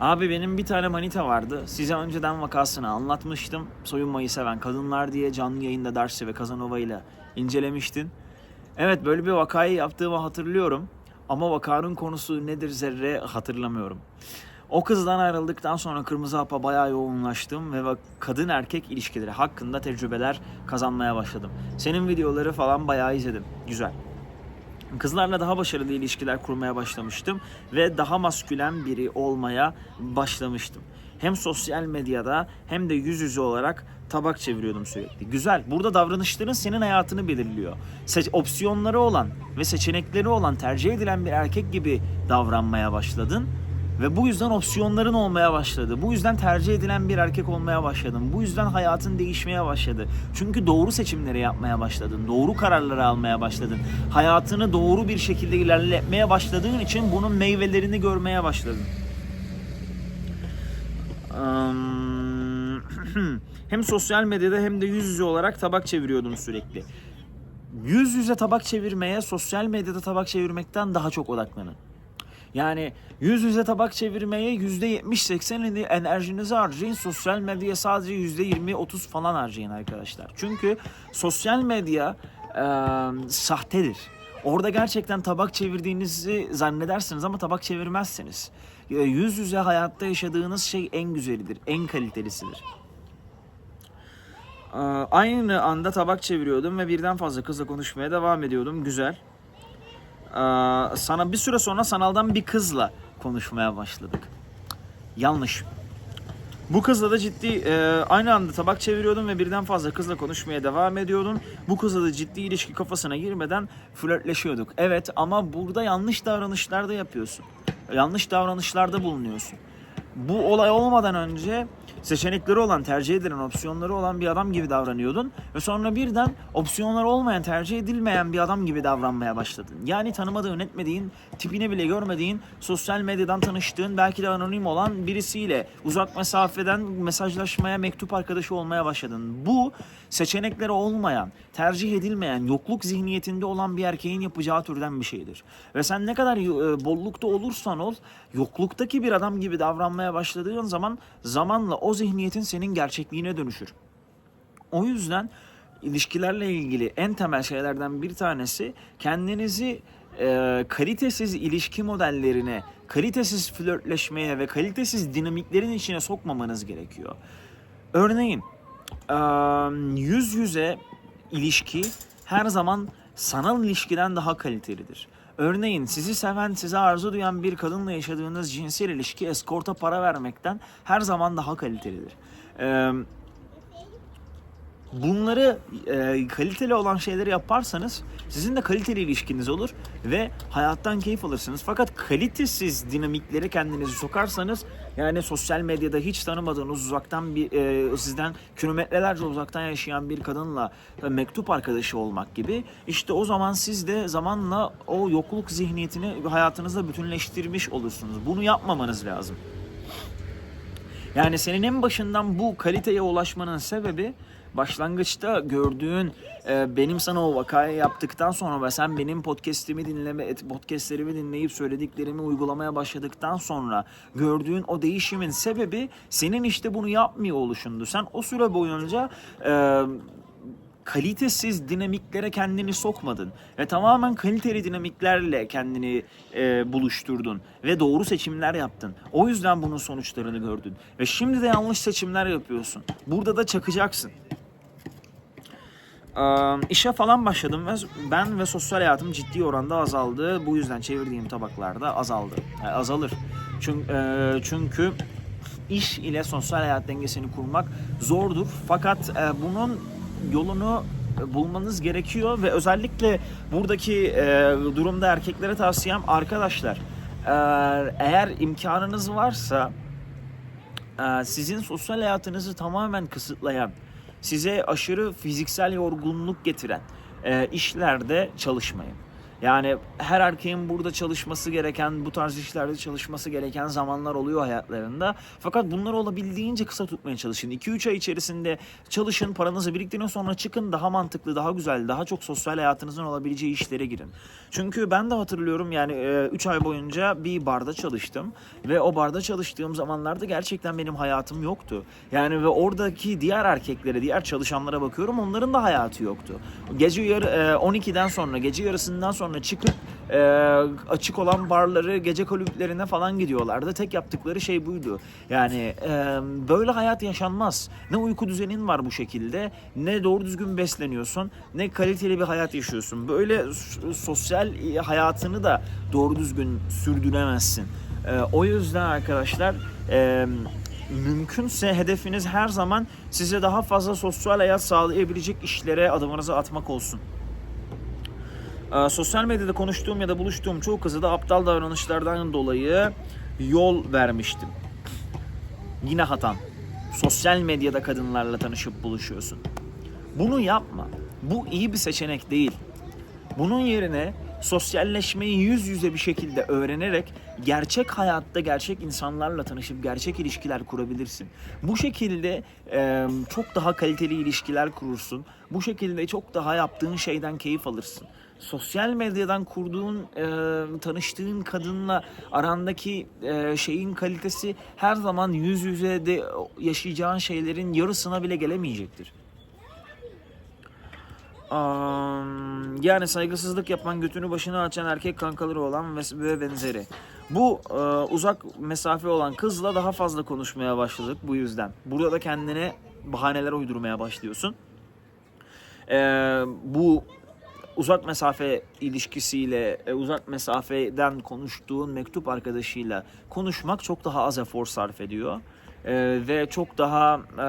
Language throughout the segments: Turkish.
Abi benim bir tane manita vardı. Size önceden vakasını anlatmıştım. Soyunmayı seven kadınlar diye canlı yayında Darcy ve Kazanova ile incelemiştin. Evet böyle bir vakayı yaptığımı hatırlıyorum. Ama vakanın konusu nedir zerre hatırlamıyorum. O kızdan ayrıldıktan sonra Kırmızı Hap'a bayağı yoğunlaştım ve kadın erkek ilişkileri hakkında tecrübeler kazanmaya başladım. Senin videoları falan bayağı izledim. Güzel. Kızlarla daha başarılı ilişkiler kurmaya başlamıştım ve daha maskülen biri olmaya başlamıştım. Hem sosyal medyada hem de yüz yüze olarak tabak çeviriyordum sürekli. Güzel. Burada davranışların senin hayatını belirliyor. Seç opsiyonları olan ve seçenekleri olan tercih edilen bir erkek gibi davranmaya başladın. Ve bu yüzden opsiyonların olmaya başladı. Bu yüzden tercih edilen bir erkek olmaya başladın. Bu yüzden hayatın değişmeye başladı. Çünkü doğru seçimleri yapmaya başladın. Doğru kararları almaya başladın. Hayatını doğru bir şekilde ilerletmeye başladığın için bunun meyvelerini görmeye başladın. Hem sosyal medyada hem de yüz yüze olarak tabak çeviriyordum sürekli. Yüz yüze tabak çevirmeye sosyal medyada tabak çevirmekten daha çok odaklanın. Yani yüz yüze tabak çevirmeye %70-80 enerjinizi harcayın. Sosyal medyaya sadece %20-30 falan harcayın arkadaşlar. Çünkü sosyal medya e, sahtedir. Orada gerçekten tabak çevirdiğinizi zannedersiniz ama tabak çevirmezsiniz. Yüz yüze hayatta yaşadığınız şey en güzelidir, en kalitelisidir. Aynı anda tabak çeviriyordum ve birden fazla kızla konuşmaya devam ediyordum. Güzel. Ee, sana bir süre sonra sanaldan bir kızla konuşmaya başladık. Yanlış. Bu kızla da ciddi e, aynı anda tabak çeviriyordum ve birden fazla kızla konuşmaya devam ediyordun. Bu kızla da ciddi ilişki kafasına girmeden flörtleşiyorduk. Evet ama burada yanlış davranışlar da yapıyorsun. Yanlış davranışlarda bulunuyorsun. Bu olay olmadan önce seçenekleri olan, tercih edilen opsiyonları olan bir adam gibi davranıyordun ve sonra birden opsiyonları olmayan, tercih edilmeyen bir adam gibi davranmaya başladın. Yani tanımadığın, etmediğin, tipini bile görmediğin, sosyal medyadan tanıştığın, belki de anonim olan birisiyle uzak mesafeden mesajlaşmaya, mektup arkadaşı olmaya başladın. Bu seçenekleri olmayan, tercih edilmeyen, yokluk zihniyetinde olan bir erkeğin yapacağı türden bir şeydir. Ve sen ne kadar e, bollukta olursan ol, yokluktaki bir adam gibi davranmaya başladığın zaman zamanla o zihniyetin senin gerçekliğine dönüşür. O yüzden ilişkilerle ilgili en temel şeylerden bir tanesi kendinizi e, kalitesiz ilişki modellerine, kalitesiz flörtleşmeye ve kalitesiz dinamiklerin içine sokmamanız gerekiyor. Örneğin e, yüz yüze ilişki her zaman sanal ilişkiden daha kalitelidir. Örneğin sizi seven, size arzu duyan bir kadınla yaşadığınız cinsel ilişki eskorta para vermekten her zaman daha kalitelidir. Eee bunları e, kaliteli olan şeyleri yaparsanız sizin de kaliteli ilişkiniz olur ve hayattan keyif alırsınız. Fakat kalitesiz dinamikleri kendinizi sokarsanız yani sosyal medyada hiç tanımadığınız uzaktan bir e, sizden kilometrelerce uzaktan yaşayan bir kadınla e, mektup arkadaşı olmak gibi işte o zaman siz de zamanla o yokluk zihniyetini hayatınızda bütünleştirmiş olursunuz. Bunu yapmamanız lazım. Yani senin en başından bu kaliteye ulaşmanın sebebi başlangıçta gördüğün e, benim sana o vakayı yaptıktan sonra ve sen benim podcast'imi dinleme podcast'lerimi dinleyip söylediklerimi uygulamaya başladıktan sonra gördüğün o değişimin sebebi senin işte bunu yapmıyor oluşundu. Sen o süre boyunca e, kalitesiz dinamiklere kendini sokmadın ve tamamen kaliteli dinamiklerle kendini e, buluşturdun ve doğru seçimler yaptın. O yüzden bunun sonuçlarını gördün ve şimdi de yanlış seçimler yapıyorsun. Burada da çakacaksın. İşe falan başladım ve ben ve sosyal hayatım ciddi oranda azaldı. Bu yüzden çevirdiğim tabaklarda azaldı. Yani azalır. Çünkü, çünkü iş ile sosyal hayat dengesini kurmak zordur. Fakat bunun yolunu bulmanız gerekiyor ve özellikle buradaki durumda erkeklere tavsiyem arkadaşlar eğer imkanınız varsa sizin sosyal hayatınızı tamamen kısıtlayan, size aşırı fiziksel yorgunluk getiren e, işlerde çalışmayın. Yani her erkeğin burada çalışması gereken, bu tarz işlerde çalışması gereken zamanlar oluyor hayatlarında. Fakat bunları olabildiğince kısa tutmaya çalışın. 2-3 ay içerisinde çalışın, paranızı biriktirin sonra çıkın daha mantıklı, daha güzel, daha çok sosyal hayatınızın olabileceği işlere girin. Çünkü ben de hatırlıyorum yani 3 ay boyunca bir barda çalıştım ve o barda çalıştığım zamanlarda gerçekten benim hayatım yoktu. Yani ve oradaki diğer erkeklere, diğer çalışanlara bakıyorum onların da hayatı yoktu. Gece yarı e, 12'den sonra, gece yarısından sonra çıkıp e, açık olan barları, gece kulüplerine falan gidiyorlardı. Tek yaptıkları şey buydu. Yani e, böyle hayat yaşanmaz. Ne uyku düzenin var bu şekilde, ne doğru düzgün besleniyorsun, ne kaliteli bir hayat yaşıyorsun. Böyle sosyal hayatını da doğru düzgün sürdüremezsin. E, o yüzden arkadaşlar e, mümkünse hedefiniz her zaman size daha fazla sosyal hayat sağlayabilecek işlere adımınızı atmak olsun. Ee, sosyal medyada konuştuğum ya da buluştuğum çoğu kızı da aptal davranışlardan dolayı yol vermiştim. Yine hatan. Sosyal medyada kadınlarla tanışıp buluşuyorsun. Bunu yapma. Bu iyi bir seçenek değil. Bunun yerine sosyalleşmeyi yüz yüze bir şekilde öğrenerek gerçek hayatta gerçek insanlarla tanışıp gerçek ilişkiler kurabilirsin. Bu şekilde e, çok daha kaliteli ilişkiler kurursun. Bu şekilde çok daha yaptığın şeyden keyif alırsın. Sosyal medyadan kurduğun, e, tanıştığın kadınla arandaki e, şeyin kalitesi her zaman yüz yüze de yaşayacağın şeylerin yarısına bile gelemeyecektir. Am, yani saygısızlık yapan, götünü başına açan erkek kankaları olan ve benzeri. Bu e, uzak mesafe olan kızla daha fazla konuşmaya başladık bu yüzden. Burada da kendine bahaneler uydurmaya başlıyorsun. E, bu uzak mesafe ilişkisiyle, e, uzak mesafeden konuştuğun mektup arkadaşıyla konuşmak çok daha az efor sarf ediyor. E, ve çok daha... e,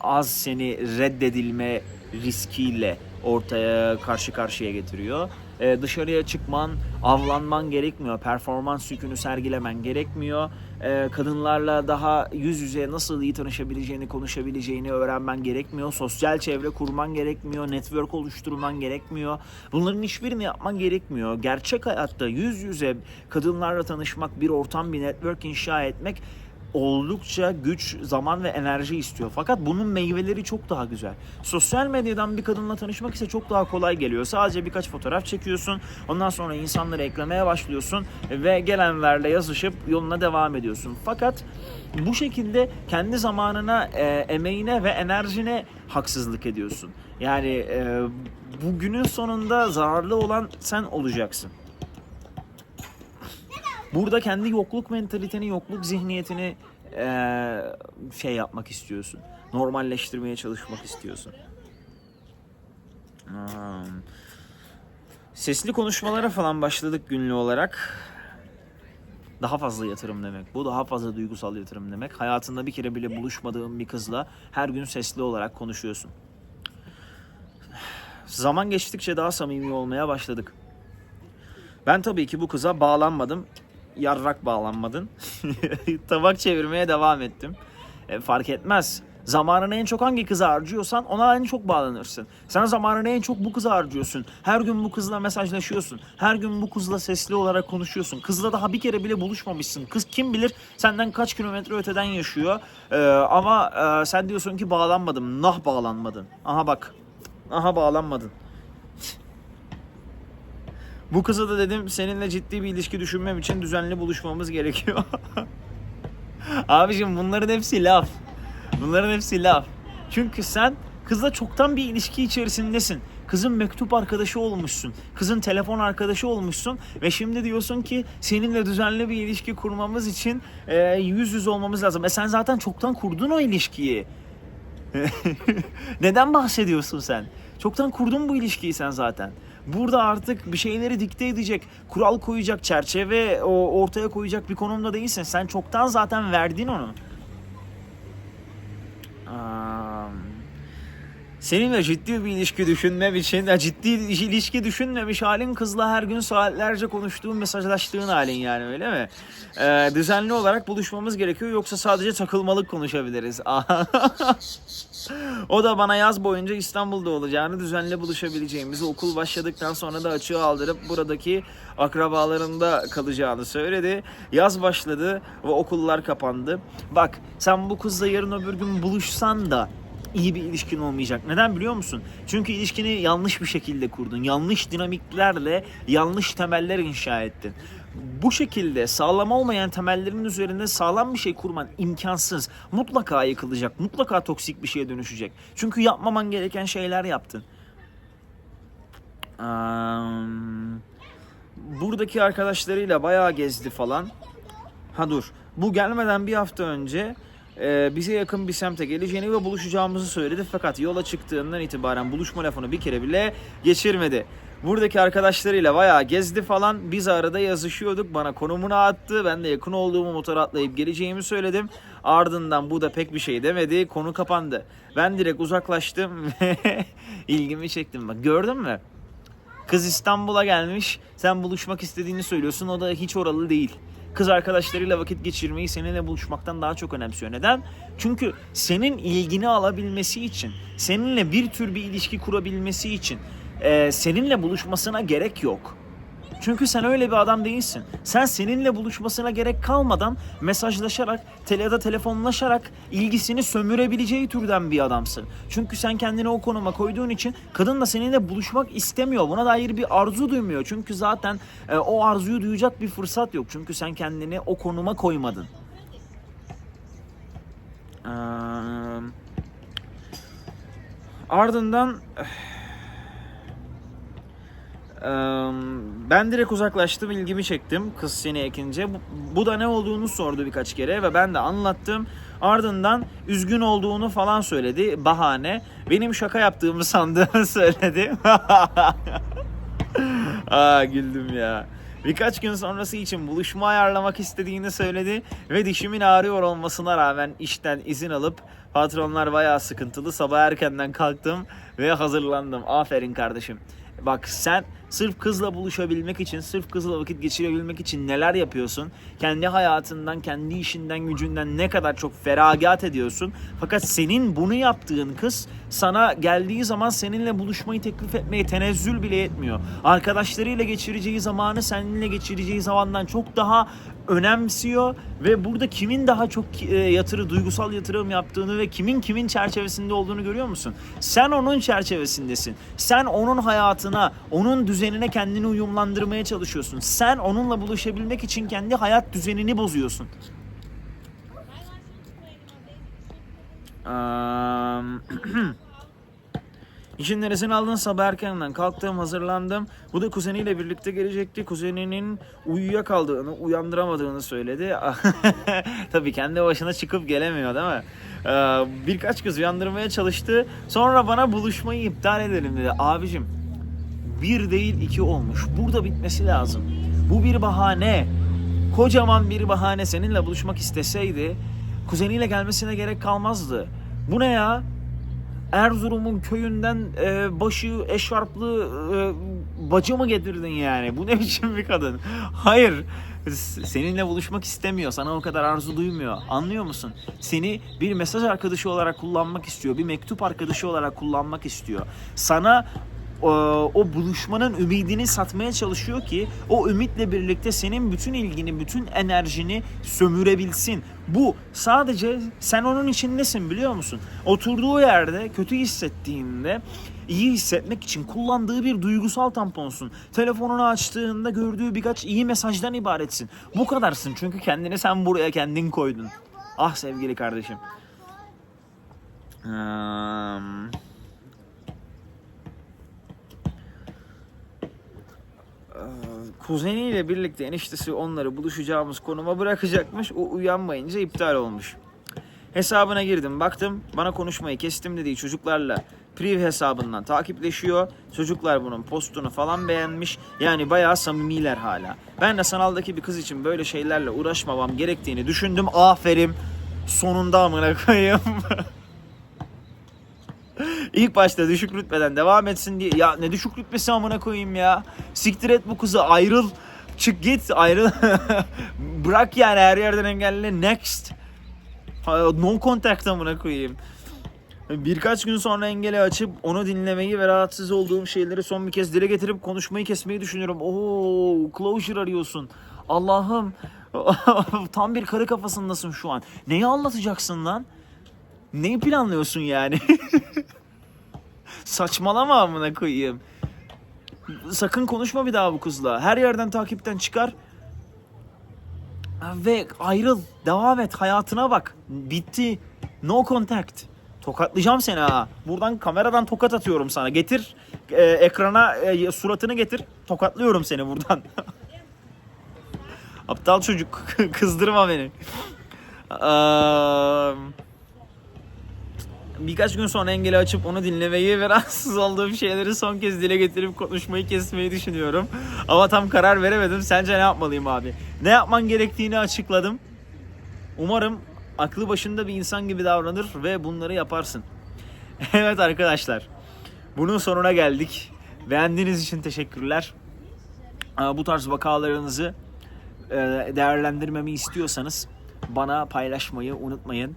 az seni reddedilme riskiyle ortaya karşı karşıya getiriyor. E, dışarıya çıkman, avlanman gerekmiyor. Performans yükünü sergilemen gerekmiyor. E, kadınlarla daha yüz yüze nasıl iyi tanışabileceğini, konuşabileceğini öğrenmen gerekmiyor. Sosyal çevre kurman gerekmiyor. Network oluşturman gerekmiyor. Bunların hiçbirini yapman gerekmiyor. Gerçek hayatta yüz yüze kadınlarla tanışmak, bir ortam, bir network inşa etmek oldukça güç, zaman ve enerji istiyor. Fakat bunun meyveleri çok daha güzel. Sosyal medyadan bir kadınla tanışmak ise çok daha kolay geliyor. Sadece birkaç fotoğraf çekiyorsun. Ondan sonra insanları eklemeye başlıyorsun ve gelenlerle yazışıp yoluna devam ediyorsun. Fakat bu şekilde kendi zamanına, e, emeğine ve enerjine haksızlık ediyorsun. Yani e, bu günün sonunda zararlı olan sen olacaksın. Burada kendi yokluk mentaliteni, yokluk zihniyetini eee, şey yapmak istiyorsun. Normalleştirmeye çalışmak istiyorsun. Hmm. Sesli konuşmalara falan başladık günlü olarak. Daha fazla yatırım demek bu. Daha fazla duygusal yatırım demek. Hayatında bir kere bile buluşmadığın bir kızla her gün sesli olarak konuşuyorsun. Zaman geçtikçe daha samimi olmaya başladık. Ben tabii ki bu kıza bağlanmadım. Yarrak bağlanmadın. Tabak çevirmeye devam ettim. E, fark etmez. Zamanını en çok hangi kıza harcıyorsan ona en çok bağlanırsın. Sen zamanını en çok bu kıza harcıyorsun. Her gün bu kızla mesajlaşıyorsun. Her gün bu kızla sesli olarak konuşuyorsun. Kızla daha bir kere bile buluşmamışsın. Kız kim bilir senden kaç kilometre öteden yaşıyor. E, ama e, sen diyorsun ki bağlanmadım. Nah bağlanmadın. Aha bak. Aha bağlanmadın. Bu kıza da dedim seninle ciddi bir ilişki düşünmem için düzenli buluşmamız gerekiyor. Abicim bunların hepsi laf. Bunların hepsi laf. Çünkü sen kızla çoktan bir ilişki içerisindesin. Kızın mektup arkadaşı olmuşsun. Kızın telefon arkadaşı olmuşsun. Ve şimdi diyorsun ki seninle düzenli bir ilişki kurmamız için e, yüz yüz olmamız lazım. E sen zaten çoktan kurdun o ilişkiyi. Neden bahsediyorsun sen? Çoktan kurdun bu ilişkiyi sen zaten. Burada artık bir şeyleri dikte edecek, kural koyacak, çerçeve ortaya koyacak bir konumda değilsin. Sen çoktan zaten verdin onu. Am, seninle ciddi bir ilişki düşünmem için, ciddi ilişki düşünmemiş halin kızla her gün saatlerce konuştuğun, mesajlaştığın halin yani öyle mi? Ee, düzenli olarak buluşmamız gerekiyor yoksa sadece takılmalık konuşabiliriz. o da bana yaz boyunca İstanbul'da olacağını, düzenli buluşabileceğimizi, okul başladıktan sonra da açığı aldırıp buradaki akrabalarında kalacağını söyledi. Yaz başladı ve okullar kapandı. Bak sen bu kızla yarın öbür gün buluşsan da iyi bir ilişkin olmayacak. Neden biliyor musun? Çünkü ilişkini yanlış bir şekilde kurdun. Yanlış dinamiklerle yanlış temeller inşa ettin. Bu şekilde sağlam olmayan temellerin üzerinde sağlam bir şey kurman imkansız. Mutlaka yıkılacak. Mutlaka toksik bir şeye dönüşecek. Çünkü yapmaman gereken şeyler yaptın. Buradaki arkadaşlarıyla bayağı gezdi falan. Ha dur. Bu gelmeden bir hafta önce e, bize yakın bir semte geleceğini ve buluşacağımızı söyledi. Fakat yola çıktığından itibaren buluşma lafını bir kere bile geçirmedi. Buradaki arkadaşlarıyla bayağı gezdi falan. Biz arada yazışıyorduk. Bana konumunu attı. Ben de yakın olduğumu motora atlayıp geleceğimi söyledim. Ardından bu da pek bir şey demedi. Konu kapandı. Ben direkt uzaklaştım ve ilgimi çektim. Bak gördün mü? Kız İstanbul'a gelmiş. Sen buluşmak istediğini söylüyorsun. O da hiç oralı değil. Kız arkadaşlarıyla vakit geçirmeyi seninle buluşmaktan daha çok önemsiyor. Neden? Çünkü senin ilgini alabilmesi için, seninle bir tür bir ilişki kurabilmesi için e, seninle buluşmasına gerek yok. Çünkü sen öyle bir adam değilsin. Sen seninle buluşmasına gerek kalmadan mesajlaşarak, tele ya da telefonlaşarak ilgisini sömürebileceği türden bir adamsın. Çünkü sen kendini o konuma koyduğun için kadın da seninle buluşmak istemiyor. Buna dair bir arzu duymuyor. Çünkü zaten e, o arzuyu duyacak bir fırsat yok. Çünkü sen kendini o konuma koymadın. Eee, ardından Eee, ben direkt uzaklaştım, ilgimi çektim kız seni ekince. Bu, da ne olduğunu sordu birkaç kere ve ben de anlattım. Ardından üzgün olduğunu falan söyledi, bahane. Benim şaka yaptığımı sandığını söyledi. Aa güldüm ya. Birkaç gün sonrası için buluşma ayarlamak istediğini söyledi ve dişimin ağrıyor olmasına rağmen işten izin alıp patronlar bayağı sıkıntılı. Sabah erkenden kalktım ve hazırlandım. Aferin kardeşim. Bak sen sırf kızla buluşabilmek için, sırf kızla vakit geçirebilmek için neler yapıyorsun? Kendi hayatından, kendi işinden, gücünden ne kadar çok feragat ediyorsun. Fakat senin bunu yaptığın kız sana geldiği zaman seninle buluşmayı teklif etmeye tenezzül bile etmiyor. Arkadaşlarıyla geçireceği zamanı seninle geçireceği zamandan çok daha önemsiyor ve burada kimin daha çok e, yatırı, duygusal yatırım yaptığını ve kimin kimin çerçevesinde olduğunu görüyor musun? Sen onun çerçevesindesin. Sen onun hayatına, onun düzenine kendini uyumlandırmaya çalışıyorsun. Sen onunla buluşabilmek için kendi hayat düzenini bozuyorsun. Eee, İşin neresini aldın sabah erkenden kalktım hazırlandım. Bu da kuzeniyle birlikte gelecekti. Kuzeninin uyuyakaldığını, uyandıramadığını söyledi. Tabii kendi başına çıkıp gelemiyor değil mi? Ee, birkaç kız uyandırmaya çalıştı. Sonra bana buluşmayı iptal edelim dedi. Abicim bir değil iki olmuş. Burada bitmesi lazım. Bu bir bahane. Kocaman bir bahane seninle buluşmak isteseydi kuzeniyle gelmesine gerek kalmazdı. Bu ne ya? Erzurum'un köyünden e, başı eşarplı e, bacı mı getirdin yani? Bu ne biçim bir kadın? Hayır. Seninle buluşmak istemiyor. Sana o kadar arzu duymuyor. Anlıyor musun? Seni bir mesaj arkadaşı olarak kullanmak istiyor. Bir mektup arkadaşı olarak kullanmak istiyor. Sana o, buluşmanın ümidini satmaya çalışıyor ki o ümitle birlikte senin bütün ilgini, bütün enerjini sömürebilsin. Bu sadece sen onun içindesin biliyor musun? Oturduğu yerde kötü hissettiğinde iyi hissetmek için kullandığı bir duygusal tamponsun. Telefonunu açtığında gördüğü birkaç iyi mesajdan ibaretsin. Bu kadarsın çünkü kendini sen buraya kendin koydun. Ah sevgili kardeşim. Hmm. Kuzeniyle birlikte eniştesi onları buluşacağımız konuma bırakacakmış. O uyanmayınca iptal olmuş. Hesabına girdim baktım bana konuşmayı kestim dediği çocuklarla priv hesabından takipleşiyor. Çocuklar bunun postunu falan beğenmiş. Yani bayağı samimiler hala. Ben de sanaldaki bir kız için böyle şeylerle uğraşmamam gerektiğini düşündüm. Aferin sonunda amına koyayım. İlk başta düşük rütbeden devam etsin diye. Ya ne düşük rütbesi amına koyayım ya. Siktir et bu kızı ayrıl. Çık git ayrıl. Bırak yani her yerden engelle. Next. No contact amına koyayım. Birkaç gün sonra engeli açıp onu dinlemeyi ve rahatsız olduğum şeyleri son bir kez dile getirip konuşmayı kesmeyi düşünüyorum. Oo, closure arıyorsun. Allah'ım. Tam bir karı kafasındasın şu an. Neyi anlatacaksın lan? Neyi planlıyorsun yani? Saçmalama amına koyayım. Sakın konuşma bir daha bu kızla. Her yerden takipten çıkar. Ve ayrıl. Devam et. Hayatına bak. Bitti. No contact. Tokatlayacağım seni ha. Buradan kameradan tokat atıyorum sana. Getir e, ekrana e, suratını getir. Tokatlıyorum seni buradan. Aptal çocuk. Kızdırma beni. Eee birkaç gün sonra engeli açıp onu dinlemeyi ve rahatsız olduğum şeyleri son kez dile getirip konuşmayı kesmeyi düşünüyorum. Ama tam karar veremedim. Sence ne yapmalıyım abi? Ne yapman gerektiğini açıkladım. Umarım aklı başında bir insan gibi davranır ve bunları yaparsın. evet arkadaşlar. Bunun sonuna geldik. Beğendiğiniz için teşekkürler. Bu tarz vakalarınızı e, değerlendirmemi istiyorsanız bana paylaşmayı unutmayın.